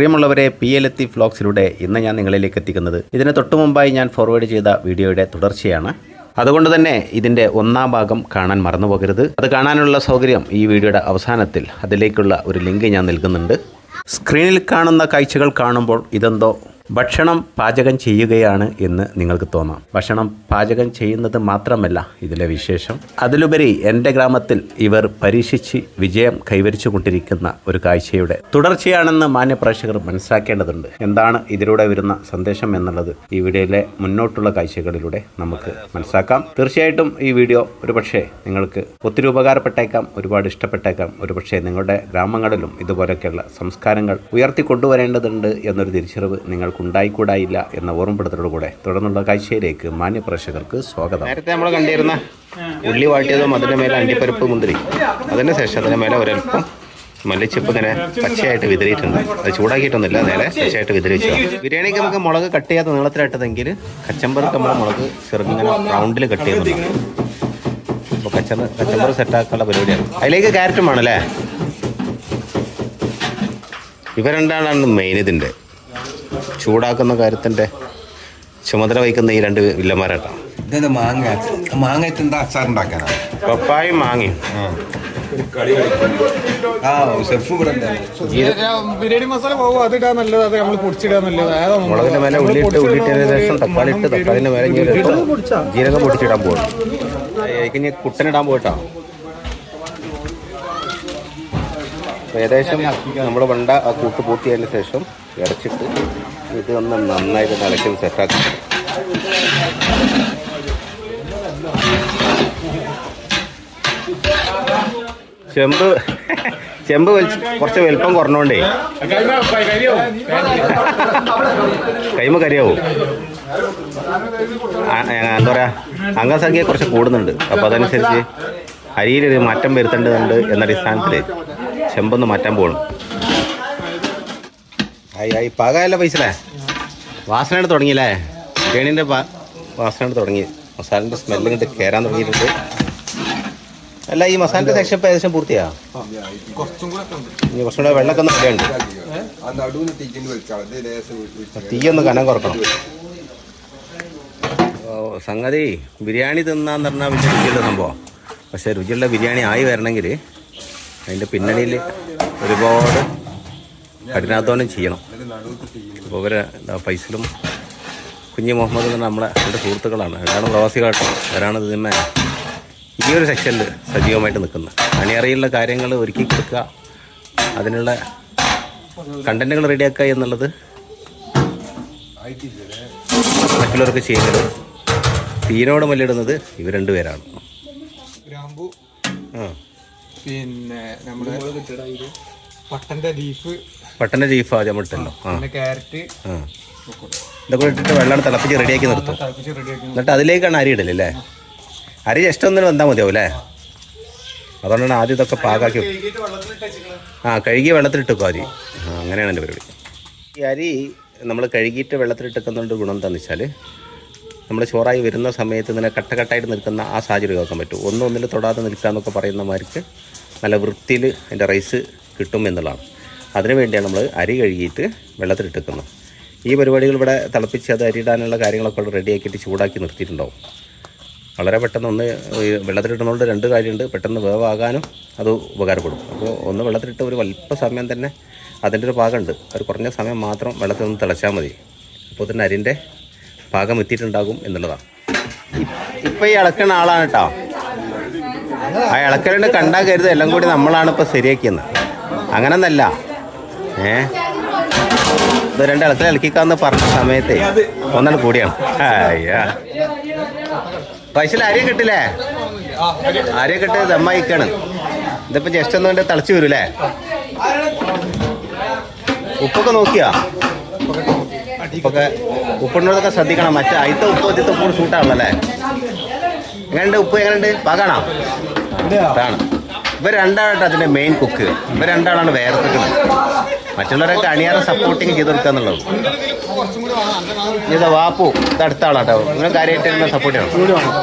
പ്രിയമുള്ളവരെ P L എത്തി ഫ്ലോക്സിലൂടെ ഇന്ന് ഞാൻ നിങ്ങളിലേക്ക് എത്തിക്കുന്നത്. ഇതിന് തൊട്ടു മുമ്പായി ഞാൻ ഫോർവേഡ് ചെയ്ത വീഡിയോയുടെ തുടർച്ചയാണ്. അതുകൊണ്ട് തന്നെ ഇതിന്റെ ഒന്നാം ഭാഗം കാണാൻ മറന്നുപോകരുത് അത് കാണാനുള്ള സൗകര്യം ഈ വീഡിയോയുടെ അവസാനത്തിൽ അതിലേക്കുള്ള ഒരു ലിങ്ക് ഞാൻ നൽകുന്നുണ്ട്. സ്ക്രീനിൽ കാണുന്ന കാഴ്ചകൾ കാണുമ്പോൾ ഇതെന്തോ ഭക്ഷണം പാചകം ചെയ്യുകയാണ് എന്ന് നിങ്ങൾക്ക് തോന്നാം. ഭക്ഷണം പാചകം ചെയ്യുന്നത് മാത്രമല്ല ഇതിലെ വിശേഷം. അതിലുപരി എന്റെ ഗ്രാമത്തിൽ ഇവർ പരീക്ഷിച്ച് വിജയം കൈവരിച്ചു കൊണ്ടിരിക്കുന്ന ഒരു കാഴ്ചയുടെ തുടർച്ചയാണെന്ന് മാന്യപ്രേക്ഷകർ മനസ്സിലാക്കേണ്ടതുണ്ട്. എന്താണ് ഇതിലൂടെ വരുന്ന സന്ദേശം എന്നുള്ളത് ഈ വീഡിയോയിലെ മുന്നോട്ടുള്ള കാഴ്ചകളിലൂടെ നമുക്ക് മനസ്സിലാക്കാം. തീർച്ചയായിട്ടും ഈ വീഡിയോ ഒരുപക്ഷെ നിങ്ങൾക്ക് ഒത്തിരി ഉപകാരപ്പെട്ടേക്കാം ഒരുപാട് ഇഷ്ടപ്പെട്ടേക്കാം. ഒരുപക്ഷെ നിങ്ങളുടെ ഗ്രാമങ്ങളിലും ഇതുപോലൊക്കെയുള്ള സംസ്കാരങ്ങൾ ഉയർത്തി കൊണ്ടുവരേണ്ടതുണ്ട് എന്നൊരു തിരിച്ചറിവ് നിങ്ങൾക്ക് ഉണ്ടായിക്കൂടായില്ല എന്ന ഓർമ്മപ്പെടുത്തലോടുകൂടെ തുടർന്നുള്ള കാഴ്ചയിലേക്ക് മാന്യപ്രേക്ഷകർക്ക് സ്വാഗതം. നേരത്തെ നമ്മൾ കണ്ടിരുന്ന ഉള്ളി വാട്ടിയതും അതിന്റെ മേലെ അണ്ടിപ്പരിപ്പ് മുന്തിരി. അതിന് ശേഷം അതിന്റെ മേലെ ഒരൽപ്പം മല്ലിച്ചിപ്പ് ഇങ്ങനെ പച്ചയായിട്ട് വിതറിയിട്ടുണ്ട്. അത് ചൂടാക്കിയിട്ടൊന്നുമില്ല നേരെ പച്ചയായിട്ട് വിതറി ബിരിയാണിക്ക് നമുക്ക് മുളക് കട്ട് ചെയ്യാത്ത നീളത്തിലായിട്ടതെങ്കിൽ കച്ചമ്പർക്ക് നമ്മൾ മുളക് ചെറുങ്ങനെ റൗണ്ടിൽ കട്ട് ചെയ്യുന്നുണ്ട്. അപ്പോൾ കച്ചമ്പർ കച്ചമ്പർ സെറ്റാക്കാനുള്ള പരിപാടിയാണ്. അതിലേക്ക് ക്യാരറ്റും ആണല്ലേ ഇവ രണ്ടാണ് മെയിൻ ഇതിന്റെ ചൂടാക്കുന്ന കാര്യത്തിന്റെ ചുമതല വഹിക്കുന്ന ഈ രണ്ട് വില്ലന്മാരാട്ടാ. ഇതെന്താ മാങ്ങ? മാങ്ങ എന്താ അച്ചാർ ഉണ്ടാക്കാനാണ് പപ്പായും മാങ്ങയും. ആ. ഷെഫ് ഇവിടെ ഉണ്ട്. ബിരിയാണി മസാല പോകും അതിടാൻ നല്ലത്. അത് നമ്മൾ പൊടിച്ചിടാൻ നല്ലത്. മുളകിന്റെ മേലെ ഉള്ളിയിട്ട് ഉള്ളിട്ടതിന് ശേഷം തക്കാളി ഇട്ട് തക്കാളിന്റെ മേലെ ഇങ്ങനെ ജീരകം പൊടിച്ചിടാൻ പോകും ഇനി കുട്ടനിടാൻ പോയിട്ടാ. ഏകദേശം നമ്മൾ വണ്ട ആ കൂട്ട് പൂർത്തിയതിന് ശേഷം ഇറച്ചിട്ട് ഇത് ഒന്ന് നന്നായിട്ട് നിലയ്ക്ക് സെറ്റാക്കി ചെമ്പ് ചെമ്പ് കുറച്ച് വലിപ്പം കുറഞ്ഞോണ്ടേ. കൈമ കരിയാവും. എന്താ പറയാ അംഗസംഖ്യ കുറച്ച് കൂടുന്നുണ്ട്. അപ്പോൾ അതനുസരിച്ച് അരിയിലൊരു മാറ്റം വരുത്തേണ്ടതുണ്ട് എന്ന അടിസ്ഥാനത്തിൽ ചെമ്പൊന്ന് മാറ്റാൻ പോകണം ആയി പാകമല്ല പൈസലേ വാസനയുടെ തുടങ്ങിയില്ലേ? ബിരിയാണീന്റെ എടുത്ത് തുടങ്ങി. മസാലന്റെ സ്മെല്ല് ഇങ്ങോട്ട് കയറാൻ തുടങ്ങിയിട്ടുണ്ട്. അല്ല ഈ മസാലന്റെ സെക്ഷൻ ഇപ്പം ഏകദേശം പൂർത്തിയാ? കുറച്ചും കൂടെ ഒക്കെ ഉണ്ട്. ഇനി കുറച്ചും കൂടെ വെള്ളമൊക്കെ ഒന്ന് ഇടയുണ്ട് തീയൊന്ന് കനം കുറക്കണം. സംഗതി ബിരിയാണി തിന്നാന്ന് പറഞ്ഞാൽ വലിയ രുചിയുള്ള സംഭവം. പക്ഷേ രുചിയുള്ള ബിരിയാണി ആയി വരണമെങ്കിൽ അതിന്റെ പിന്നണിയിൽ ഒരുപാട് കഠിനാധ്വാനം ചെയ്യണം. അപ്പോൾ ഇവരെ എന്താ ഫൈസലും കുഞ്ഞി മുഹമ്മദ് എന്ന് നമ്മളെ രണ്ട് സുഹൃത്തുക്കളാണ്. അവരാണ് പ്രവാസികളാട്ടോ. അവരാണ് ഇതിന്മേ ഈ ഒരു സെക്ഷനിൽ സജീവമായിട്ട് നിൽക്കുന്നത്. അണിയറയിലുള്ള കാര്യങ്ങൾ ഒരുക്കി കൊടുക്കുക. അതിനുള്ള കണ്ടന്റുകൾ റെഡിയാക്കുക എന്നുള്ളത് മറ്റുള്ളവർക്ക് ചെയ്യുന്നത്. തീനോട് മല്ലിടുന്നത് ഇവർ രണ്ടുപേരാണ് ഗ്രാമ്പു. പിന്നെ നമ്മുടെ പട്ടന്റെ ലീഫ് പട്ടന്റെ ചീഫ് ആദ്യം ഇട്ടല്ലോ ആ. പിന്നെ ക്യാരറ്റ്. ആ. ഇതൊക്കെ ഇട്ടിട്ട് വെള്ളം തിളപ്പിച്ച് റെഡിയാക്കി നിർത്തും. തിളപ്പിച്ച് റെഡിയാക്കി എന്നിട്ട് അതിലേക്കാണ് അരി ഇടൽ അല്ലേ അരി ജസ്റ്റ് ഒന്നിന് വന്നാൽ മതിയാവും അല്ലേ അതുകൊണ്ടാണ് ആദ്യം ഇതൊക്കെ പാകാക്കി ആ കഴുകിയ വെള്ളത്തിലിട്ടേക്കും അരി ആ അങ്ങനെയാണ് എന്റെ പരിപാടി. ഈ അരി നമ്മൾ കഴുകിയിട്ട് വെള്ളത്തിലിട്ടേക്കുന്നതുകൊണ്ട് ഗുണം എന്താണെന്ന് വെച്ചാൽ നമ്മൾ ചോറായി വരുന്ന സമയത്ത് ഇങ്ങനെ കട്ടകട്ടായിട്ട് നിൽക്കുന്ന ആ സാഹചര്യം ആക്കാൻ പറ്റും. ഒന്നും ഒന്നിൽ തൊടാതെ നിൽക്കുക എന്നൊക്കെ പറയുന്നമാർക്ക് നല്ല വൃത്തിയിൽ അതിന്റെ റൈസ് കിട്ടും എന്നുള്ളതാണ്. അതിനു വേണ്ടിയാണ് നമ്മൾ അരി കഴുകിയിട്ട് വെള്ളത്തിലിട്ടേക്കുന്നത് ഈ പരിപാടികൾ ഇവിടെ തിളപ്പിച്ച് അത് അരിയിടാനുള്ള കാര്യങ്ങളൊക്കെ റെഡിയാക്കിയിട്ട് ചൂടാക്കി നിർത്തിയിട്ടുണ്ടാവും. വളരെ പെട്ടെന്ന് ഒന്ന് വെള്ളത്തിലിട്ടുന്നതുകൊണ്ട് രണ്ട് കാര്യമുണ്ട്. പെട്ടെന്ന് വേവാകാനും അത് ഉപകാരപ്പെടും. അപ്പോൾ ഒന്ന് വെള്ളത്തിലിട്ട് ഒരു അല്പ സമയം തന്നെ അതിന്റെ ഒരു പാകമുണ്ട്. ഒരു കുറഞ്ഞ സമയം മാത്രം വെള്ളത്തിൽ ഒന്ന് തിളച്ചാൽ മതി. അപ്പോൾ തന്നെ അരിന്റെ ഭാഗം എത്തിയിട്ടുണ്ടാകും എന്നുള്ളതാണ്. ഇപ്പം ഈ ഇളക്കുന്ന ആളാണ് കേട്ടോ. ആ ഇളക്കലുണ്ട് കണ്ടാൽ കരുത് എല്ലാം കൂടി നമ്മളാണ് ഇപ്പോൾ ശരിയാക്കിയെന്ന്. അങ്ങനെന്നല്ല. ഏ? ഇത് രണ്ട് ഇളക്കൽ ഇളക്കിക്കാന്ന് പറഞ്ഞ സമയത്തെ ഒന്നാണ് കൂടിയാണ്. അയ്യാ. പൈസയിൽ അരിയെ കിട്ടില്ലേ? ആരെയും കിട്ടി ദമ്മായിക്കാണ് ഇതിപ്പോ ജസ്റ്റ് ഒന്നും കൊണ്ട് തിളച്ചു വരൂലേ? ഉപ്പൊക്കെ നോക്കിയാ? ഉപ്പൊക്കെ ഉപ്പിടുന്നതൊക്കെ ശ്രദ്ധിക്കണം. മറ്റേ അയിത്ത ഉപ്പ് ഇതിത്തെ ഉപ്പ് സൂട്ടാണല്ലേ എങ്ങനെയുണ്ട് ഉപ്പ്? എങ്ങനെയുണ്ട്? പാകാണോ? അതാണ് ഇവർ രണ്ടാളായിട്ട് അതിന്റെ മെയിൻ കുക്ക് ഇവർ രണ്ടാളാണ് വേറെ നിൽക്കുന്നത് മറ്റുള്ളവരൊക്കെ അണിയാറ സപ്പോർട്ടിങ് ചെയ്ത് കൊടുക്കുക എന്നുള്ളത്. ഇത് വാപ്പു ഇത് അടുത്ത ആളാട്ടോ. ഇങ്ങനെ കാര്യമായിട്ട് സപ്പോർട്ട് ചെയ്യണം.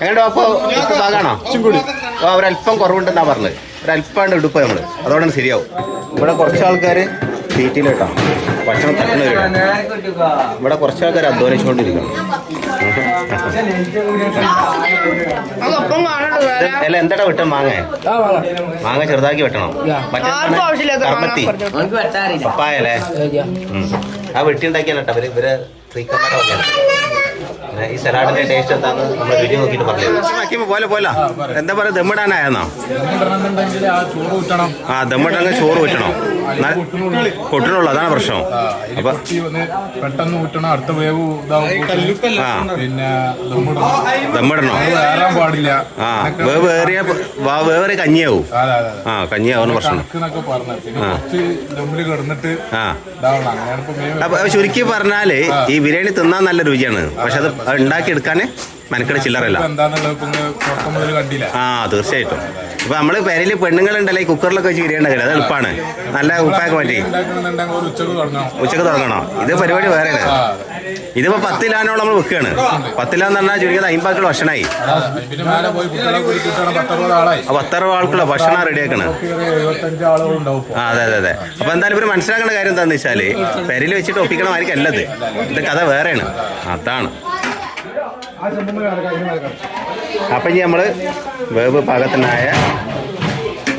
എങ്ങനെ വാപ്പു? ഭാഗമാണോ അപ്പോൾ ഓ കുറവുണ്ടെന്നാണ് കുറവുണ്ടെന്നാ പറഞ്ഞത്. ഒരല്പമാണ് ഉടുപ്പ് നമ്മൾ അതോടെ ശരിയാവും. ഇവിടെ കുറച്ച് ആൾക്കാർ തീറ്റിയിൽ കേട്ടോ ഭക്ഷണം തട്ടുന്നവരാണ് ഇവിടെ കുറച്ച് ആൾക്കാർ അധ്വാനിച്ചുകൊണ്ടിരിക്കണം. അല്ല എന്താ വെട്ടം മാങ്ങ? മാങ്ങ ചെറുതാക്കി വെട്ടണം. മറ്റേ പപ്പായല്ലേ. ആ വെട്ടി ഉണ്ടാക്കിയാണ് കേട്ടോ ഇവർ ഇവർ ശ്രീക്കന്മാരൊക്കെയാണ് ഈ സലാഡിന്റെ ടേസ്റ്റ് എന്താന്ന് നമ്മൾ വീഡിയോ നോക്കിയിട്ട് പറഞ്ഞു പോലെ പോലെ. എന്താ പറയാ ദമ്മിടാനായെന്നോ? ഇടണമെന്നുണ്ടെങ്കിൽ ആ ചോറ് ഊറ്റണം. ആ ദമ്മിട്ടങ്ങ് ചോറ് ഊറ്റണോ. കൊട്ടിനുള്ളൂ അതാണ് പ്രശ്നം. അപ്പൊ പെട്ടെന്ന് ഊറ്റണം അടുത്ത വേവ് പിന്നെ ദമ്മിടണം. പാടില്ല. ആ വേവ് ഏറിയ വാ- വേവേറിയ കഞ്ഞിയാവും. ആ കഞ്ഞിയാവുന്ന പ്രശ്നം. ആ. അപ്പൊ ചുരുക്കി പറഞ്ഞാൽ ഈ ബിരിയാണി തിന്നാൻ നല്ല രുചിയാണ്. പക്ഷെ അത് ഉണ്ടാക്കിയെടുക്കാൻ മെനക്കെട് ചില്ലറല്ല. ആ തീർച്ചയായിട്ടും. ഇപ്പൊ നമ്മൾ പെരയിൽ പെണ്ണുങ്ങളുണ്ടല്ലേ കുക്കറിലൊക്കെ വെച്ച് ഉണ്ടാക്കില്ല അത് എളുപ്പമാണ് നല്ല ഉപ്പായൊക്കെ പറ്റി ഉച്ചയ്ക്ക് തുടങ്ങണോ. ഇത് പരിപാടി വേറെയാണ് ഇതിപ്പോ പത്തിലാനോളം നമ്മൾ വെക്കുകയാണ് പത്തിലാന്ന് പറഞ്ഞാൽ ചുരുങ്ങിയത് അമ്പത് ഭക്ഷണമായി അതെ കുട്ടികളെ പോയി കിട്ടണം പത്തറുപത് ആൾക്കുള്ള ഭക്ഷണം റെഡിയാക്കണ്. ആ അതെ അതെ അതെ. അപ്പൊ എന്തായാലും ഇവർ മനസ്സിലാക്കേണ്ട കാര്യം എന്താണെന്ന് വെച്ചാൽ പെരയിൽ വെച്ചിട്ട് ഒപ്പിക്കണമായിരിക്കും അല്ലത് ഇത് കഥ വേറെയാണ്. അതാണ്. അപ്പൊ ഇനി നമ്മൾ വേവ് പാകത്തിനായ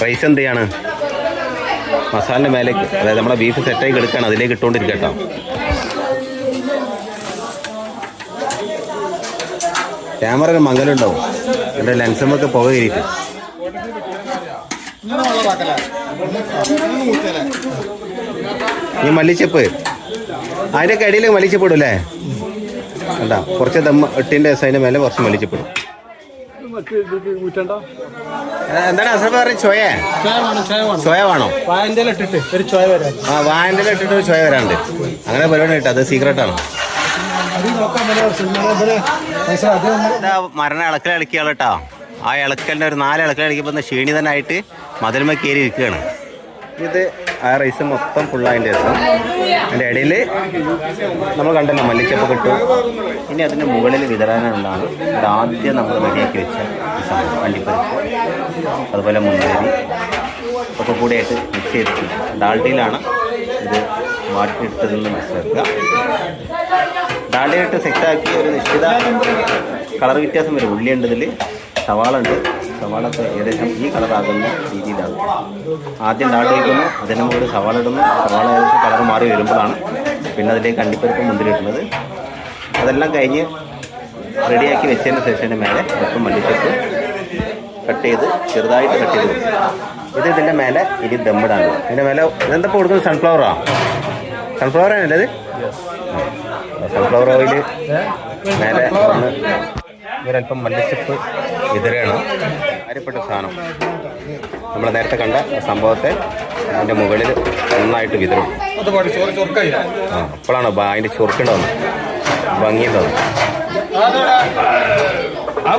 റൈസ് എന്ത് ചെയ്യാണ്? മസാലിന്റെ മേലേക്ക് അതായത് നമ്മുടെ ബീഫ് സെറ്റായി എടുക്കുകയാണ് അതിലേക്ക് ഇട്ടുകൊണ്ടിരിക്കട്ടോ ക്യാമറ മംഗലം ഉണ്ടാവും എന്റെ ലെൻസുമൊക്കെ പുക കയറിയിട്ട്. ഈ മല്ലിച്ചപ്പ്. അതിന്റെ കടിയിൽ മല്ലിച്ചപ്പ് ഇടും അല്ലേ കുറച്ച് ദമ്മ എട്ടിന്റെ സൈന്റെ മേലെ കുറച്ച് വലിച്ചപ്പെടും എന്താണ് അസർ പറഞ്ഞ ചോയ? ചോയ വേണോ? ഇട്ടിട്ട് ഒരു ചോയ ആ വായന്റെ ഇട്ടിട്ട് ഒരു ചോയ വരാണ്ട് അങ്ങനെ പരിപാടി കിട്ടും. അത് സീക്രട്ടാണ് മരണ ഇളക്കൽ ഇളക്കിയ ആളട്ടോ ആ ഇളക്കലിന്റെ ഒരു നാല് ഇളക്കൽ ഇളക്കിയപ്പോൾ ക്ഷീണി തന്നെ ആയിട്ട് കയറി ഇരിക്കുകയാണ്. ഇത് ആ റൈസ് മൊത്തം ഫുള്ളതിന്റെ രസം അതിന്റെ ഇടയിൽ നമ്മൾ കണ്ടല്ലോ മല്ലിച്ചപ്പ് കിട്ടും. ഇനി അതിന്റെ മുകളിൽ വിതരാനുള്ളതാണ് ഇത് നമ്മൾ റെഡിയാക്കി വെച്ച അണ്ടിപ്പരിപ്പ് അതുപോലെ മുന്തിരി ഒക്കെ കൂടിയായിട്ട് മിക്സ് ചെയ്തിട്ട് ഡാൾഡിയിലാണ് ഇത് വാട്ടിയെടുത്തതെന്ന് മനസ്സിലാക്കുക. ഡാൾട്ടിയിട്ട് സെറ്റാക്കി ഒരു നിശ്ചിത കളർ വ്യത്യാസം വരും. ഉള്ളിയുണ്ട് ഇതിൽ സവാള ഉണ്ട് സവാള ഒക്കെ ഏകദേശം ഈ കളറാകുന്ന രീതിയിലാണ്. ആദ്യം ഡാൾഡ വയ്ക്കുന്നു അതിന് മുകളിൽ സവാള ഇടുന്നു. സവാള ഏകദേശം കളർ മാറി വരുമ്പോഴാണ് പിന്നെ അതിലേക്ക് അണ്ടിപ്പരിപ്പ് മുന്തിരി ഇടുന്നത്. അതെല്ലാം കഴിഞ്ഞ് റെഡിയാക്കി വെച്ചതിന് ശേഷം മേലെ ഒപ്പം മല്ലിച്ചപ്പ് കട്ട് ചെയ്ത് ചെറുതായിട്ട് കട്ട് ചെയ്ത്. ഇത് ഇതിന്റെ മേലെ ഇനി ദമ്മിടാണ് ഇതിന്റെ മേലെ ഇതെന്താ കൊടുക്കുന്നത്? സൺഫ്ലവറാ സൺഫ്ലവർ ആണല്ലേ ഇത്? സൺഫ്ലവർ ഓയിൽ മേലെ ഒന്ന് ഒരല്പം മല്ലിച്ചപ്പ് വിതറുകയാണ് കാര്യപ്പെട്ട സാധനം. നമ്മൾ നേരത്തെ കണ്ട സംഭവത്തെ അതിന്റെ മുകളിൽ നന്നായിട്ട് വിതരും ആ അപ്പോഴാണ് അതിന്റെ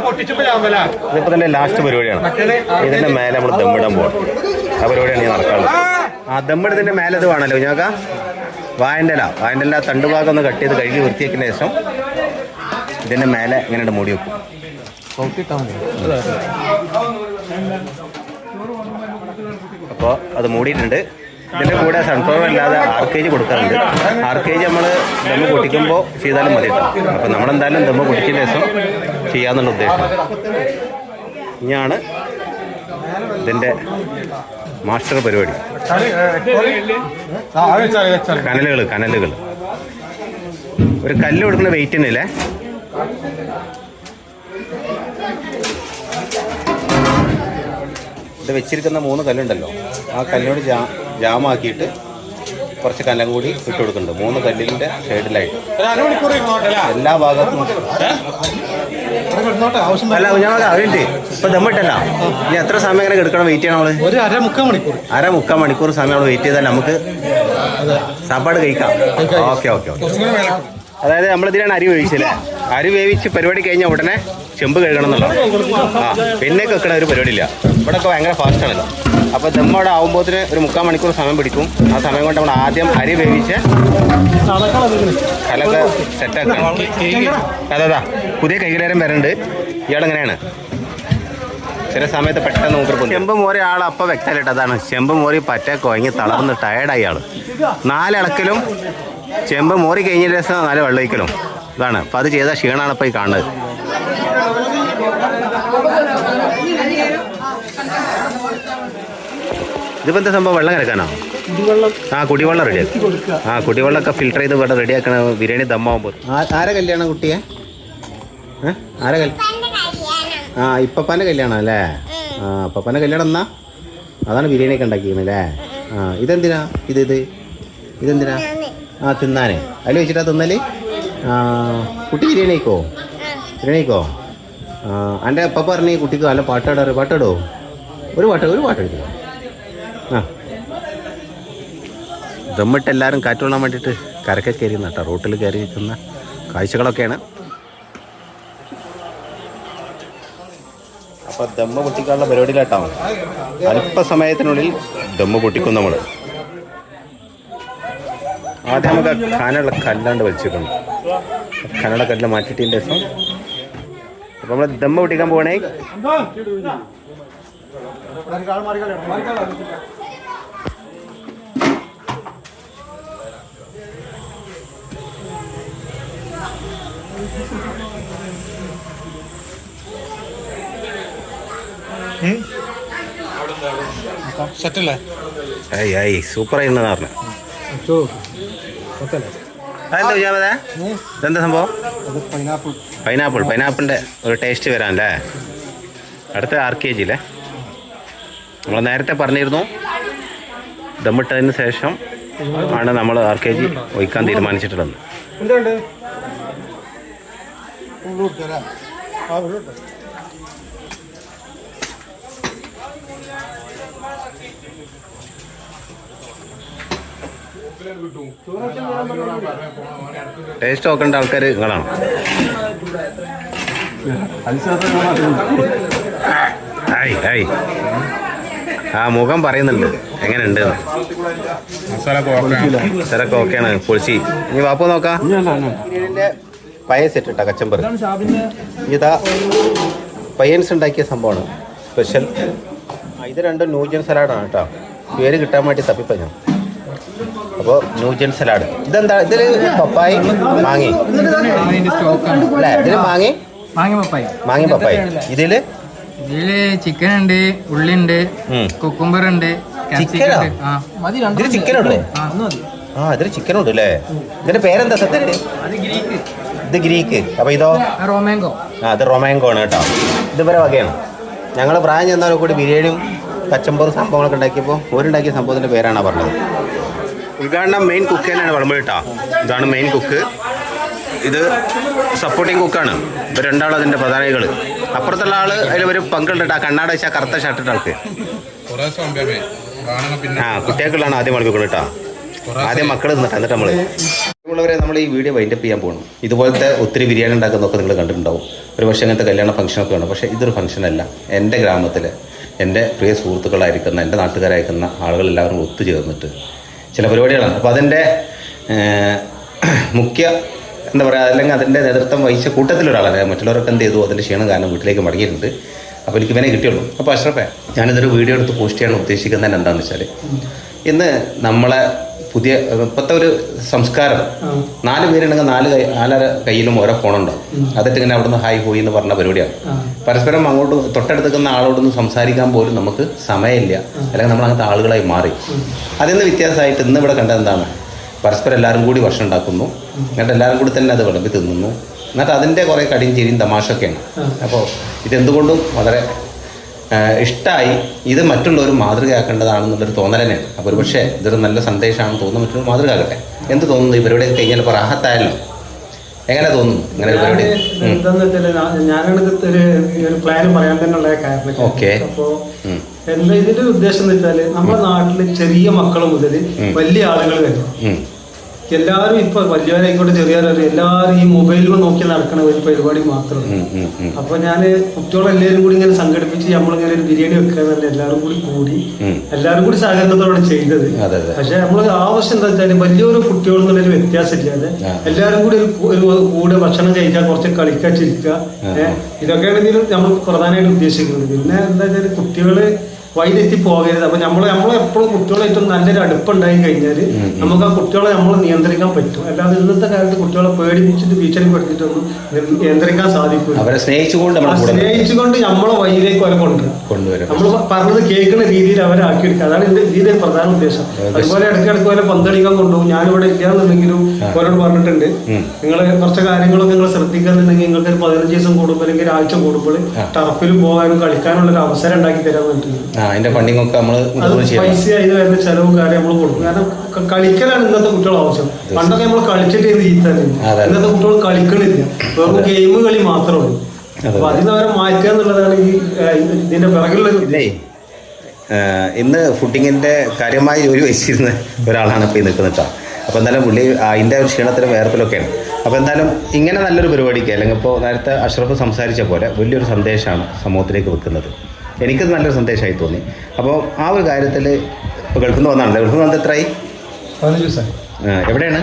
പൊട്ടിച്ചപ്പോ ലാഭല ഇതിപ്പോൾ തന്നെ ലാസ്റ്റ് പരിപാടിയാണ്. ഇതിന്റെ മേലെ നമ്മൾ ദമ്മിടാൻ പോകണം ആ പരിപാടിയാണ് ഞാൻ നടക്കാറുള്ളത് ആ ദമ്മിടത്തിന്റെ മേലെ ഇത് വേണമല്ലോ. ഞങ്ങൾക്ക് വായന്റെ ഇല. വായന്റെ ഇല തണ്ട് ഭാഗം ഒന്ന് കട്ട് ചെയ്ത് കഴുകി വൃത്തിയാക്കിയതിന് ശേഷം ഇതിന്റെ മേലെ ഇങ്ങനെ മൂടി വെക്കും. അപ്പോൾ അത് മൂടിയിട്ടുണ്ട്. ഇതിന്റെ കൂടെ സൺഫ്ലവർ അല്ലാതെ ആർക്കേജ് കൊടുക്കാറുണ്ട്. ആർക്കേജ് നമ്മൾ ദമ്മ് പൊട്ടിക്കുമ്പോൾ ചെയ്താലും മതി അപ്പോൾ നമ്മളെന്തായാലും ദമ്മ് പൊട്ടിച്ച ശേഷം ചെയ്യാന്നുള്ള ഉദ്ദേശം. ഇനിയാണ് ഇതിന്റെ മാസ്റ്റർ പരിപാടി. കനലുകൾ കനലുകൾ ഒരു കല്ല് കൊടുക്കുന്ന വെയിറ്റ് തന്നെയല്ലേ? ഇത് വെച്ചിരിക്കുന്ന മൂന്ന് കല്ലുണ്ടല്ലോ. ആ കല്ലിനോട് ജാ ജാമാക്കിയിട്ട് കുറച്ച് കല്ലം കൂടി ഇട്ട് കൊടുക്കുന്നുണ്ട്. മൂന്ന് കല്ലിന്റെ സൈഡിലായിട്ട്. എല്ലാ ഭാഗത്തും അല്ല ഞാൻ അതിന്റെ ഇപ്പൊ ദമ്മിട്ടല്ല ഇനി എത്ര സമയം ഇങ്ങനെ കിടക്കണം വെയിറ്റ് ചെയ്യണം നമ്മൾ? ഒരു അര മുക്കാൽ മണിക്കൂർ. അര മുക്കാൽ മണിക്കൂർ സമയം നമ്മൾ വെയിറ്റ് ചെയ്താൽ നമുക്ക് സാപ്പാട് കഴിക്കാം. Okay okay okay. അതായത് നമ്മളിതിനാണ് അരി വേവിച്ചല്ലേ അരി വേവിച്ച് പരിപാടി കഴിഞ്ഞ ഉടനെ ചെമ്പ് കഴുകണം എന്നുള്ളത് ആ പിന്നെ കേൾക്കണ ഒരു പരിപാടിയില്ല. ഇവിടെ ഒക്കെ ഭയങ്കര ഫാസ്റ്റ് ആണല്ലോ. അപ്പോൾ അവിടെ ആകുമ്പോഴത്തിന് ഒരു മുക്കാൽ മണിക്കൂർ സമയം പിടിക്കും. ആ സമയം കൊണ്ട് നമ്മൾ ആദ്യം അരി വേവിച്ച് കലൊക്കെ സെറ്റാക്കണം അതെ അതാ. പുതിയ കൈകളേരം വരണ്ട്. ഇയാളെങ്ങനെയാണ് ചില സമയത്ത് പെട്ടെന്ന് മൂപ്പർ ചെമ്പ് മോരി ആൾ അപ്പം വ്യക്തമായിട്ടതാണ് ചെമ്പ് മോരി പറ്റ കുഴങ്ങി തളർന്ന് ടയർഡായി ആൾ. നാലിളക്കലും ചെമ്പ് മോറി കഴിഞ്ഞ ദിവസം നാല് വെള്ളമൊഴിക്കലും. ഇതാണ്. അപ്പം അത് ചെയ്ത ക്ഷീണമാണ് ഇപ്പോൾ ഈ കാണുന്നത്. ഇതിപ്പോൾ എന്താ സംഭവം? വെള്ളം കിടക്കാനോ? ആ കുടിവെള്ളം റെഡിയാക്കി ആ കുടിവെള്ളമൊക്കെ ഫിൽട്ടർ ചെയ്ത് ഇവിടെ റെഡിയാക്കണ ബിരിയാണി ദമ്മാവുമ്പോൾ ആരെ കല്യാണം കുട്ടിയെ? ആരെ കല്യാണം ആ ഇപ്പപ്പാന്റെ കല്യാണം അല്ലേ? ആ അപ്പപ്പാന്റെ കല്യാണം എന്നാ? അതാണ് ബിരിയാണി ഒക്കെ ഉണ്ടാക്കിയിരുന്നത് അല്ലേ? ആ ഇതെന്തിനാ? ഇത് ഇത് ഇതെന്തിനാ? ആ തിന്നാനേ. അതിൽ വെച്ചിട്ടാ തിന്നൽ? കുട്ടി ബിരിയാണി കഴിക്കോ ബിരിയാണി കഴിക്കോ ആ എന്റെ അപ്പ പറഞ്ഞ കുട്ടിക്ക് നല്ല പാട്ടാടാറ് പാട്ടാടോ? ഒരു പാട്ട് ഒരു പാട്ട് എടുക്കുക ആ. ദമ്മിട്ട് എല്ലാവരും കാറ്റുകൊള്ളാൻ വേണ്ടിയിട്ട് കരക്കെ കയറി നട്ട റോട്ടിൽ കയറി നിൽക്കുന്ന കാഴ്ചകളൊക്കെയാണ്. അപ്പോൾ ദമ്മ പൊട്ടിക്കാനുള്ള പരിപാടിയിലാട്ടോ. അല്പസമയത്തിനുള്ളിൽ ദമ്മ പൊട്ടിക്കും നമ്മൾ ആദ്യം നമുക്ക് കനുള്ള കല്ലാണ്ട് വലിച്ചിട്ടുണ്ട് കല്ല് മാറ്റിയിട്ടതിന്റെ ശേഷം അപ്പോൾ നമ്മൾ ദമ്മ പൊട്ടിക്കാൻ പോകണേ സെറ്റല്ലേ? സൂപ്പർ പറഞ്ഞു. അതെന്താ വിചാരത ഇതെന്താ സംഭവം? പൈനാപ്പിൾ പൈനാപ്പിൾ പൈനാപ്പിളിന്റെ ഒരു ടേസ്റ്റ് വരാനല്ലേ? അടുത്ത ആർ കെ ജിയിലെ നമ്മൾ നേരത്തെ പറഞ്ഞിരുന്നു. ദമ്മിട്ടതിന് ശേഷം ആണ് നമ്മൾ ആർ കെ ജി ഒഴിക്കാൻ തീരുമാനിച്ചിട്ടുള്ളത്. ടേസ്റ്റ് നോക്കേണ്ട ആൾക്കാർ നിങ്ങളാണ്. Hi hi. ആ മുഖം പറയുന്നുണ്ട്. എങ്ങനെയുണ്ട്? മസാലൊക്കെ ഓക്കെയാണ് പൊളിച്ചി ഇനി വാപ്പ നോക്കാം. പഴയ സെറ്റ് ഇട്ടാ കച്ചമ്പർ ഇതാ പയ്യൻസ് ഉണ്ടാക്കിയ സംഭവമാണ്. സ്പെഷ്യൽ ഇത് രണ്ടും ന്യൂജൻ സലാഡാണ് കേട്ടോ. പേര് കിട്ടാൻ വേണ്ടി തപ്പിപ്പഞ്ഞു ഞാൻ. അപ്പോൾ ന്യൂജൻ സലാഡ്. ഇതെന്താ? ഇതിൽ പപ്പായി മാങ്ങി. അല്ലേ? ഇതിൽ മാങ്ങി? മാങ്ങി പപ്പായി. മാങ്ങി പപ്പായി. ഇതിൽ ഇതിൽ? ചിക്കൻ ഉണ്ട് ഉള്ളി ഉണ്ട്. കുക്കുംബർ ഉണ്ട് ചിക്കൻ capsicum ഉണ്ട്. ആ. ഇതിൽ ചിക്കൻ ഉണ്ടോ. ആ ഇതിൽ ചിക്കൻ ഉണ്ട് അല്ലേ? ഇതിന്റെ പേരെന്താ? സത്യത്തിൽ ഇത് ഗ്രീക്ക്. അപ്പൊ ഇതോ? റോമാങ്കോ. ആ ഇത് റൊമാങ്കോ ആണ് കേട്ടോ. ഇത് വരെ വകയാണ്. ഞങ്ങൾ പ്രായം ചെന്നാലും കൂടി ബിരിയാണിയും കച്ചമ്പറും സംഭവങ്ങളൊക്കെ ഉണ്ടാക്കിയപ്പോൾ ഒരുണ്ടാക്കിയ സംഭവത്തിന്റെ പേരാണ് പറഞ്ഞത്. ഉദ്ഘാടനം മെയിൻ കുക്ക് തന്നെയാണ് വളമ്പ് കേട്ടോ ഇതാണ് മെയിൻ കുക്ക് ഇത് സപ്പോർട്ടിങ് കുക്കാണ് ഇവർ രണ്ടാളും അതിന്റെ പ്രധാനികൾ അപ്പുറത്തുള്ള ആൾ അതിൽ ഒരു പങ്കുണ്ട് ആ കണ്ണാട വെച്ചാൽ കറുത്ത ഷർട്ടിട്ട് ആൾക്ക്. ആ കുട്ടികൾക്കുള്ളതാണ് ആദ്യം വിളമ്പിക്കുന്നത് കേട്ടോ ആദ്യം മക്കൾ നിന്നിട്ട് എന്നിട്ട് നമ്മൾ ഉള്ളവരെ നമ്മൾ ഈ വീഡിയോ വൈൻഡപ്പ് ചെയ്യാൻ പോകണം ഇതുപോലത്തെ ഒത്തിരി ബിരിയാണി ഉണ്ടാക്കുന്നതൊക്കെ നിങ്ങൾ കണ്ടിട്ടുണ്ടാവും. ഒരു പക്ഷേ അങ്ങനത്തെ കല്യാണ ഫംഗ്ഷനൊക്കെ വേണം. പക്ഷേ ഇതൊരു ഫംഗ്ഷനല്ല എന്റെ ഗ്രാമത്തിൽ എന്റെ പ്രിയ സുഹൃത്തുക്കളായിരിക്കുന്ന എന്റെ നാട്ടുകാരായിരിക്കുന്ന ആളുകളെല്ലാവരും ഒത്തുചേർന്നിട്ട് ചില പരിപാടികളാണ്. അപ്പോൾ അതിന്റെ മുഖ്യ എന്താ പറയുക അല്ലെങ്കിൽ അതിന്റെ നേതൃത്വം വഹിച്ച കൂട്ടത്തിലൊരാളാണ്. മറ്റുള്ളവർക്ക് എന്ത് ചെയ്തു അതിന്റെ ക്ഷീണം കാരണം വീട്ടിലേക്ക് മടങ്ങിയിട്ടുണ്ട്. അപ്പോൾ എനിക്ക് ഇവനെ കിട്ടിയുള്ളൂ. അപ്പോൾ അഷ്റഫേ ഞാനിതൊരു വീഡിയോ എടുത്ത് പോസ്റ്റ് ചെയ്യാൻ ഉദ്ദേശിക്കുന്നത് എന്താണെന്ന് വെച്ചാൽ ഇന്ന് നമ്മളെ പുതിയ ഇപ്പോഴത്തെ ഒരു സംസ്കാരം. നാല് പേരുണ്ടെങ്കിൽ നാല് കൈ നാലര കയ്യിലും ഓരോ ഫോണുണ്ടാവും അതിട്ട് ഇങ്ങനെ അവിടുന്ന് ഹായ് ഹോയി എന്ന് പറഞ്ഞ പരിപാടിയാണ്. പരസ്പരം അങ്ങോട്ട് തൊട്ടടുത്തുന്ന ആളോടൊന്നും സംസാരിക്കാൻ പോലും നമുക്ക് സമയമില്ല. അല്ലെങ്കിൽ നമ്മൾ അങ്ങനത്തെ ആളുകളായി മാറി. അതിൽ നിന്ന് വ്യത്യാസമായിട്ട് ഇന്ന് ഇവിടെ കണ്ടത് എന്താണ്? പരസ്പരം എല്ലാവരും കൂടി ഭക്ഷണം ഉണ്ടാക്കുന്നു. എന്നിട്ട് എല്ലാവരും കൂടി തന്നെ അത് വിളമ്പി തിന്നുന്നു. എന്നിട്ട് അതിന്റെ കുറേ കടിയും ചിരിയും തമാശയൊക്കെയാണ്. അപ്പോൾ ഇതെന്തുകൊണ്ടും വളരെ ഇഷ്ടമായി ഇത് മറ്റുള്ളവർ മാതൃകയാക്കേണ്ടതാണെന്നുള്ളൊരു തോന്നൽ തന്നെയാണ് അപ്പോൾ ഒരു പക്ഷേ ഇതൊരു നല്ല സന്ദേശമാണെന്ന് തോന്നുന്നു മറ്റുള്ളവർ മാതൃകയാകട്ടെ. എന്ത് തോന്നുന്നു? ഈ പരിപാടി കഴിഞ്ഞാൽ ഇപ്പോൾ റാഹത്തായല്ലോ. എങ്ങനെ തോന്നുന്നു? ഇങ്ങനെ ഒരു പരിപാടി. എന്താന്ന് ഒരു പ്ലാൻ പറയാൻ തന്നെയുള്ള കാരണം. ഓക്കേ. അപ്പോൾ എന്താ ഇതിന്റെ ഉദ്ദേശം എന്ന് വെച്ചാൽ നമ്മുടെ നാട്ടിൽ ചെറിയ മക്കൾ മുതൽ വലിയ ആളുകൾ വരെ. എല്ലാവരും ഇപ്പൊ വലിയവരായിക്കോട്ടെ ചെറിയവരായി എല്ലാവരും ഈ മൊബൈലിൽ നോക്കി നടക്കുന്ന ഒരു പരിപാടി മാത്രമാണ് ഉം. അപ്പൊ ഞാൻ കുട്ടികളെല്ലാവരും കൂടി ഇങ്ങനെ സംഘടിപ്പിച്ച് നമ്മളിങ്ങനെ ഒരു ബിരിയാണി വെക്കാന്നല്ല എല്ലാവരും കൂടി കൂടി എല്ലാരും എല്ലാവരും കൂടി സഹകരണത്തോടെ ചെയ്തത്. പക്ഷെ നമ്മൾ ആവശ്യം എന്താ വെച്ചാൽ വലിയൊരു കുട്ടികൾ എന്നുള്ളൊരു വ്യത്യാസം ഇല്ലാതെ ആ. എല്ലാവരും കൂടി ഒരു കൂടെ ഭക്ഷണം കഴിക്കുക കുറച്ച് കളിക്കുക ചിരിക്കുക ഇതൊക്കെയാണ് ഇതിൽ നമ്മൾ പ്രധാനമായിട്ട് ഉദ്ദേശിക്കുന്നത് പിന്നെ എന്താ വെച്ചാൽ കുട്ടികൾ വഴിതെറ്റി പോകരുത് അപ്പൊ നമ്മൾ നമ്മൾ എപ്പോഴും കുട്ടികളായിട്ടും നല്ലൊരു അടുപ്പുണ്ടായി കഴിഞ്ഞാൽ നമുക്ക് ആ കുട്ടികളെ നമ്മൾ നിയന്ത്രിക്കാൻ പറ്റും. അല്ലാതെ ഇന്നത്തെ കാലത്ത് കുട്ടികളെ പേടിപ്പിച്ചിട്ട് ഭീഷണി പെടുത്തിട്ടൊന്നും നിയന്ത്രിക്കാൻ സാധിക്കും അവരെ സ്നേഹിച്ചുകൊണ്ട് സ്നേഹിച്ചുകൊണ്ട് നമ്മളെ വഴിയിലേക്ക് അവരെ കൊണ്ടുവരും. നമ്മൾ പറഞ്ഞത് കേൾക്കുന്ന രീതിയിൽ അവരെ ആക്കിയെടുക്കുക. അതാണ് എന്റെ ഇതിന്റെ പ്രധാന ഉദ്ദേശം. അതുപോലെ ഇടയ്ക്കിടയ്ക്ക് പോലെ പന്തളിക്കാൻ കൊണ്ടുപോകും. ഞാനിവിടെ ഇല്ലാന്നുണ്ടെങ്കിലും അവരോട് പറഞ്ഞിട്ടുണ്ട്. നിങ്ങൾ കുറച്ച് കാര്യങ്ങളൊക്കെ നിങ്ങൾ ശ്രദ്ധിക്കാന്നുണ്ടെങ്കിൽ നിങ്ങൾക്ക് ഒരു പതിനഞ്ച് ദിവസം കൂടുമ്പോൾ അല്ലെങ്കിൽ ഒരാഴ്ച കൂടുമ്പോൾ ടർഫിൽ പോകാനും കളിക്കാനുള്ള ഒരു അവസരം ഉണ്ടാക്കി തരാൻ പറ്റുന്നത് ആ അതിന്റെ ഫണ്ടിങ് ഒക്കെ നമ്മൾ പൈസ അതിന് വരുന്ന ചെലവും കാര്യം നമ്മൾ കൊടുക്കും. കാരണം കളിക്കലാണ് ഇന്നത്തെ കുട്ടികൾ ആവശ്യം. പണ്ടൊക്കെ നമ്മൾ കളിച്ചിട്ട് ജീത്താൻ ഇന്നത്തെ കുട്ടികൾ കളിക്കണില്ല. വെറും ഗെയിം കളി മാത്രമേ ഉള്ളൂ. അപ്പൊ അതിന് അവരെ മാറ്റുക എന്നുള്ളതാണ് ഈ ഇതിന്റെ പിറകിലുള്ള ഇന്ന് ഫുഡിങ്ങിന്റെ കാര്യമായി ജോലി വഹിച്ചിരുന്ന ഒരാളാണ് ഇപ്പോൾ ഈ നിൽക്കുന്നത് കേട്ടോ അപ്പോൾ എന്തായാലും പുള്ളി അതിന്റെ ഒരു ക്ഷീണത്തിലും വേർപ്പിലൊക്കെയാണ് അപ്പോൾ എന്തായാലും ഇങ്ങനെ നല്ലൊരു പരിപാടിക്ക് അല്ലെങ്കിൽ ഇപ്പോൾ നേരത്തെ അഷ്റഫ് സംസാരിച്ച പോലെ വലിയൊരു സന്ദേശമാണ് സമൂഹത്തിലേക്ക് വെക്കുന്നത്. എനിക്കത് നല്ലൊരു സന്ദേശമായി തോന്നി. അപ്പോൾ ആ ഒരു കാര്യത്തിൽ ഇപ്പോൾ ഗൾഫിൽ നിന്ന് വന്നാണല്ലോ? ഗൾഫിൽ നിന്ന് വന്നത് എത്രയായി പതിനഞ്ച് ദിവസമായി. എവിടെയാണ്?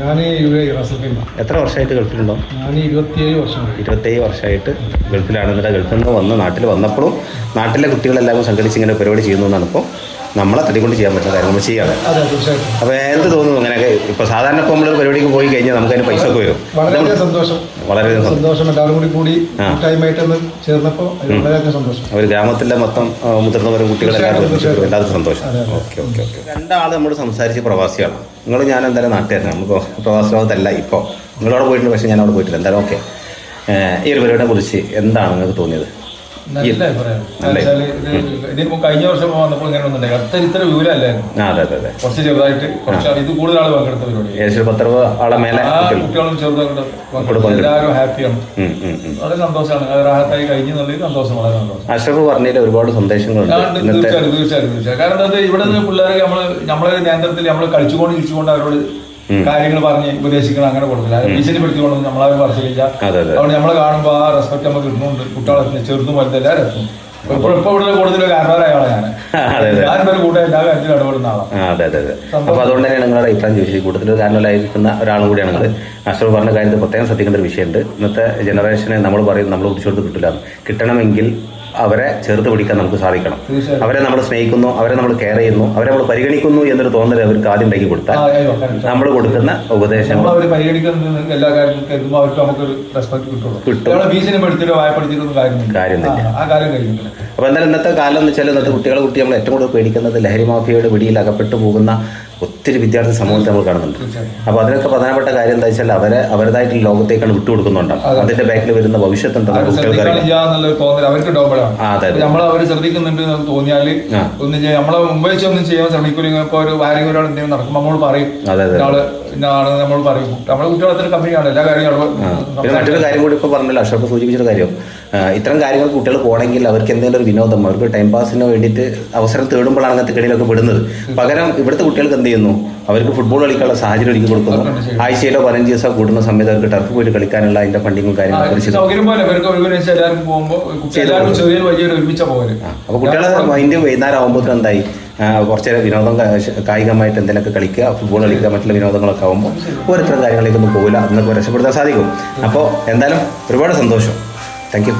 ഞാൻ യു എ റസൽഖൈമ. എത്ര വർഷമായിട്ട് ഗൾഫിലുണ്ടോ? ഞാൻ ഇരുപത്തിയേഴ് വർഷം ഇരുപത്തേഴ് വർഷമായിട്ട് ഗൾഫിലാണ് എന്നിട്ട് ഗൾഫിൽ നിന്ന് വന്ന് നാട്ടിൽ വന്നപ്പോഴും നാട്ടിലെ കുട്ടികളെല്ലാവരും സംഘടിച്ച് ഇങ്ങനെ പരിപാടി ചെയ്യുന്നു എന്നാണ് ഇപ്പോൾ നമ്മളെ തട്ടിക്കൊണ്ട് ചെയ്യാൻ പറ്റുന്ന കാര്യം നമ്മൾ ചെയ്യാതെ അപ്പോൾ എന്ത് തോന്നുന്നു അങ്ങനെയൊക്കെ? ഇപ്പോൾ സാധാരണ ഇപ്പോൾ നമ്മളൊരു പരിപാടിക്ക് പോയി കഴിഞ്ഞാൽ നമുക്ക് അതിന് പൈസ ഒക്കെ വരും. വളരെയധികം സന്തോഷം. വളരെ സന്തോഷം. എല്ലാവരും കൂടി കൂടി. ടൈമായിട്ടൊന്ന് ചേർന്നപ്പോൾ വളരെയധികം സന്തോഷം. അവർ ഗ്രാമത്തിലെ മൊത്തം മുതിർന്നവരും കുട്ടികളെല്ലാവരും എല്ലാവർക്കും സന്തോഷം. Okay okay okay. രണ്ടാൾ നമ്മൾ സംസാരിച്ച് പ്രവാസിയാണ് നിങ്ങൾ ഞാൻ എന്തായാലും നാട്ടുകാരനാണ് നമുക്ക് പ്രവാസ ലോകത്തല്ല ഇപ്പോൾ നിങ്ങളവിടെ പോയിട്ടുണ്ട് പക്ഷേ ഞാൻ അവിടെ പോയിട്ടില്ല. എന്തായാലും ഓക്കെ. ഈ ഒരു പരിപാടിയെ കുറിച്ച് എന്താണ് നിങ്ങൾക്ക് തോന്നിയത്? നല്ല ഇതിപ്പോ കഴിഞ്ഞ വർഷം വന്നപ്പോൾ ഇങ്ങനെ ഒന്നുണ്ടായി അടുത്ത ഇത്ര വിവരമല്ലായിരുന്നു. ആ അതെ അതെ അതെ. കുറച്ച് ചെറുതായിട്ട് കുറച്ച് ആൾ- ഇത് കൂടുതൽ ആൾ പങ്കെടുത്ത പരിപാടി. ഏകദേശം ഒരു പത്തറുപത് ആളെ മേലെ ആ കുട്ടികൾ കുട്ടികളും ചെറുതായിട്ട് കൂടെ പങ്കെടുത്തു. പങ്കെടുത്തു. എല്ലാവരും ഹാപ്പിയാണ്. ഉം, ഉം, ഉം. വളരെ സന്തോഷമാണ്. അത് റാഹത്തായി കഴിഞ്ഞു എന്നുള്ളത് സന്തോഷം വളരെ സന്തോഷം. അഷ്റഫ് പറഞ്ഞതിൽ ഒരുപാട് സന്ദേശങ്ങളുണ്ട്. തീർച്ചയായിട്ടും തീർച്ചയായിട്ടും തീർച്ചയായും തീർച്ചയായും തീർച്ചയായും കാരണം എന്താ ഇവിടെ നിന്ന് പിള്ളേർക്ക് നമ്മൾ നമ്മളെ നേന്ത്രത്തിൽ നമ്മൾ കളിച്ചുകൊണ്ട് ചിരിച്ചുകൊണ്ട് അവരോട് കാര്യങ്ങൾ പറഞ്ഞ് ഉപദേശിക്കണം അങ്ങനെ കൊടുക്കില്ല ഭീഷണിപ്പെടുത്തിക്കൊണ്ടൊന്നും നമ്മളാരും പറച്ചില്ല അതെ. അതുകൊണ്ട് നമ്മളെ കാണുമ്പോൾ ആ റെസ്പെക്ട് നമുക്ക് കിട്ടുന്നുണ്ട്. കുട്ടികളെ ചെറുതും വലുതും എല്ലാവരും എത്തും. നിങ്ങളുടെ അഭിപ്രായം ചോദിച്ചത്. കൂടുതൽ കാരണമല്ലായിരിക്കുന്ന ഒരാളും കൂടിയാണ് നിങ്ങൾ അശ്വർ പറഞ്ഞ കാര്യത്തിൽ പ്രത്യേകം ശ്രദ്ധിക്കേണ്ട ഒരു വിഷയമുണ്ട്. ഇന്നത്തെ ജനറേഷനെ നമ്മൾ പറയും നമ്മൾ പിടിച്ചോട്ട് കിട്ടില്ല കിട്ടണമെങ്കിൽ അവരെ ചേർത്ത് പിടിക്കാൻ നമുക്ക് സാധിക്കണം. അവരെ നമ്മൾ സ്നേഹിക്കുന്നു അവരെ നമ്മൾ കെയർ ചെയ്യുന്നു അവരെ നമ്മൾ പരിഗണിക്കുന്നു എന്നൊരു തോന്നൽ അവർക്ക് ആദ്യം ഉണ്ടാക്കി കൊടുത്താൽ. നമ്മൾ കൊടുക്കുന്ന ഉപദേശങ്ങൾ കാര്യമില്ല. അപ്പോൾ എന്തായാലും ഇന്നത്തെ കാലം എന്ന് വെച്ചാൽ ഇന്നത്തെ കുട്ടികളെ കുട്ടി നമ്മൾ ഏറ്റവും കൂടുതൽ പേടിക്കുന്നത് ലഹരി മാഫിയയുടെ പിടിയിൽ അകപ്പെട്ടു പോകുന്ന ഒത്തിരി വിദ്യാർത്ഥി സമൂഹത്തെ നമ്മൾ കാണുന്നുണ്ട്. അപ്പൊ അപ്പോൾ അതിനൊക്കെ പ്രധാനപ്പെട്ട കാര്യം എന്താ വെച്ചാൽ അവരെ അവരുടേതായിട്ടുള്ള ലോകത്തേക്കാണ് വിട്ടുകൊടുക്കുന്നുണ്ടാവും അതെ. അതിന്റെ ബാക്കിൽ വരുന്ന ഭവിഷ്യത്ത് അവർക്ക് ശ്രദ്ധിക്കുന്നുണ്ട് ആ. ഒന്നും നമ്മളെ മുമ്പ് വെച്ച് ഒന്നും ചെയ്യാൻ ശ്രമിക്കില്ലെങ്കിൽ ഇപ്പൊ ഒരു ആരെങ്കിലും ഒരാൾ എന്തെങ്കിലും നടക്കുമ്പോൾ നമ്മൾ പറയും. ഇന്നാൾ നമ്മൾ പറയും. നമ്മുടെ കുട്ടികൾ കമ്പനിയാണ്. എല്ലാ കാര്യങ്ങളും പിന്നെ മറ്റൊരു കാര്യം കൂടി ഇപ്പോൾ പറഞ്ഞല്ലോ അഷോക്ക് സൂചിപ്പിച്ചൊരു കാര്യം. ഇത്തരം കാര്യങ്ങൾ കുട്ടികൾ പോകണമെങ്കിൽ അവർക്ക് എന്തെങ്കിലും ഒരു വിനോദം അവർക്ക് ടൈം പാസിന് വേണ്ടിയിട്ട് അവസരം തേടുമ്പോഴാണ് അങ്ങനത്തെ കെടിയിലൊക്കെ പെടുന്നത്. പകരം ഇവിടുത്തെ കുട്ടികൾക്ക് എന്ത് ചെയ്യുന്നു? അവർക്ക് ഫുട്ബോൾ കളിക്കാനുള്ള സാഹചര്യം ഒരുക്കി കൊടുക്കുന്നു. ആഴ്ചയിലോ പതിനഞ്ച് ദിവസം കൂടുന്ന സമയത്ത് അവർക്ക് ടർഫ് പോയിട്ട് കളിക്കാനുള്ള അതിന്റെ ഫണ്ടിങ്ങും കാര്യങ്ങളും അപ്പൊ കുട്ടികളെ മൈൻഡ് വൈകുന്നേരം ആകുമ്പോഴത്തേക്കും എന്തായി? കുറച്ച് വിനോദം കായികമായിട്ട് എന്തെങ്കിലുമൊക്കെ കളിക്കുക ഫുട്ബോൾ കളിക്കുക മറ്റുള്ള വിനോദങ്ങളൊക്കെ ആകുമ്പോൾ ഓരോരുത്തരും കാര്യങ്ങളിലേക്കൊന്നും പോകില്ല അതിനൊക്കെ രക്ഷപ്പെടുത്താൻ സാധിക്കും. അപ്പോൾ എന്തായാലും ഒരുപാട് സന്തോഷം. താങ്ക്